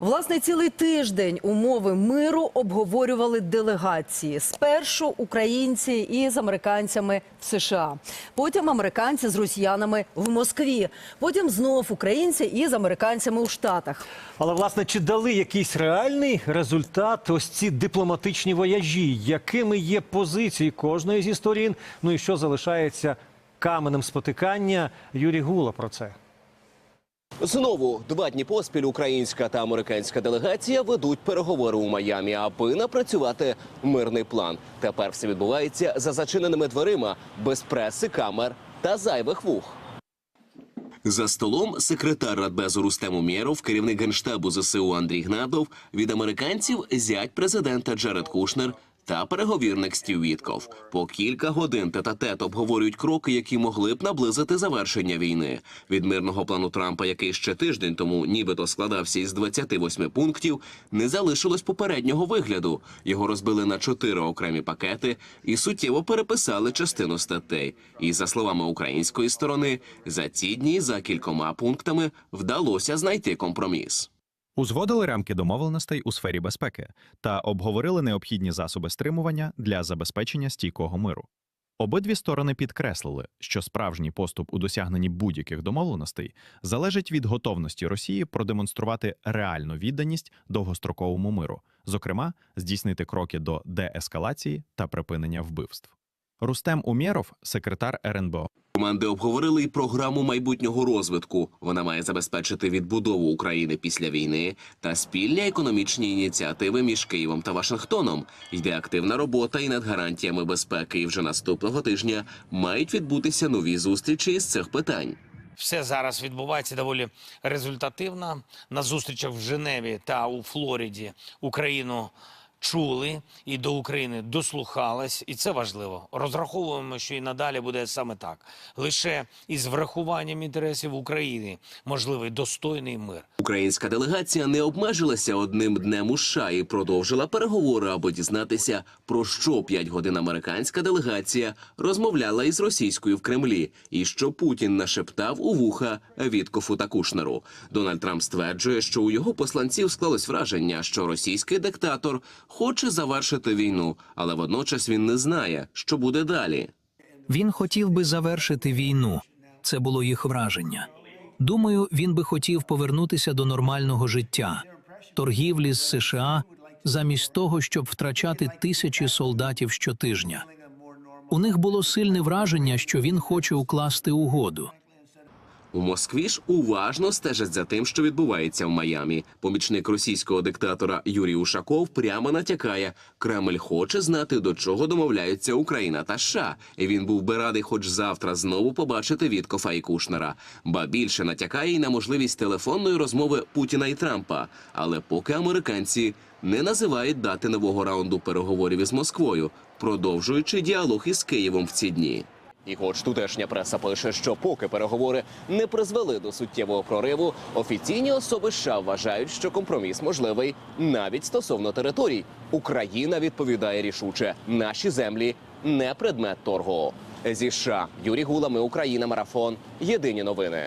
Власне, цілий тиждень умови миру обговорювали делегації. Спершу українці із американцями в США, потім американці з росіянами в Москві, потім знов українці із американцями у Штатах. Але власне чи дали якийсь реальний результат ось ці дипломатичні вояжі? Якими є позиції кожної зі сторін? Ну і що залишається каменем спотикання? Юрій Гула про це. Знову два дні поспіль українська та американська делегація ведуть переговори у Майамі, аби напрацювати мирний план. Тепер все відбувається за зачиненими дверима, без преси, камер та зайвих вух. За столом секретар Радбезу Рустем Умєров, керівник генштабу ЗСУ Андрій Гнадов, від американців зять президента Джаред Кушнер та переговірник Стів Вітков. По кілька годин тет-а-тет обговорюють кроки, які могли б наблизити завершення війни. Від мирного плану Трампа, який ще тиждень тому нібито складався із 28 пунктів, не залишилось попереднього вигляду. Його розбили на чотири окремі пакети і суттєво переписали частину статей. І за словами української сторони, за ці дні за кількома пунктами вдалося знайти компроміс. Узгодили рамки домовленостей у сфері безпеки та обговорили необхідні засоби стримування для забезпечення стійкого миру. Обидві сторони підкреслили, що справжній поступ у досягненні будь-яких домовленостей залежить від готовності Росії продемонструвати реальну відданість довгостроковому миру, зокрема, здійснити кроки до деескалації та припинення вбивств. Рустем Умєров, секретар РНБО, Команди обговорили і програму майбутнього розвитку. Вона має забезпечити відбудову України після війни та спільні економічні ініціативи між Києвом та Вашингтоном. Йде активна робота і над гарантіями безпеки. І вже наступного тижня мають відбутися нові зустрічі із цих питань. Все зараз відбувається доволі результативно. На зустрічах в Женеві та у Флориді Україну чули і до України дослухались, і це важливо. Розраховуємо, що і надалі буде саме так. Лише із врахуванням інтересів України можливий достойний мир. Українська делегація не обмежилася одним днем у США і продовжила переговори, аби дізнатися, про що п'ять годин американська делегація розмовляла із російською в Кремлі, і що Путін нашептав у вуха Віткофу та Кушнеру. Дональд Трамп стверджує, що у його посланців склалось враження, що російський диктатор хоче завершити війну, але водночас він не знає, що буде далі. Він хотів би завершити війну. Це було їх враження. Думаю, він би хотів повернутися до нормального життя, торгівлі з США, замість того, щоб втрачати тисячі солдатів щотижня. У них було сильне враження, що він хоче укласти угоду. У Москві ж уважно стежать за тим, що відбувається в Майамі. Помічник російського диктатора Юрій Ушаков прямо натякає: Кремль хоче знати, до чого домовляються Україна та США. І він був би радий, хоч завтра знову побачити Віткофа і Кушнера. Ба більше натякає й на можливість телефонної розмови Путіна і Трампа. Але поки американці не називають дати нового раунду переговорів із Москвою, продовжуючи діалог із Києвом в ці дні. І хоч тутешня преса пише, що поки переговори не призвели до суттєвого прориву, офіційні особи США вважають, що компроміс можливий навіть стосовно територій. Україна відповідає рішуче: наші землі не предмет торгу. Зі США Юрій Гула, ми Україна, марафон. Єдині новини.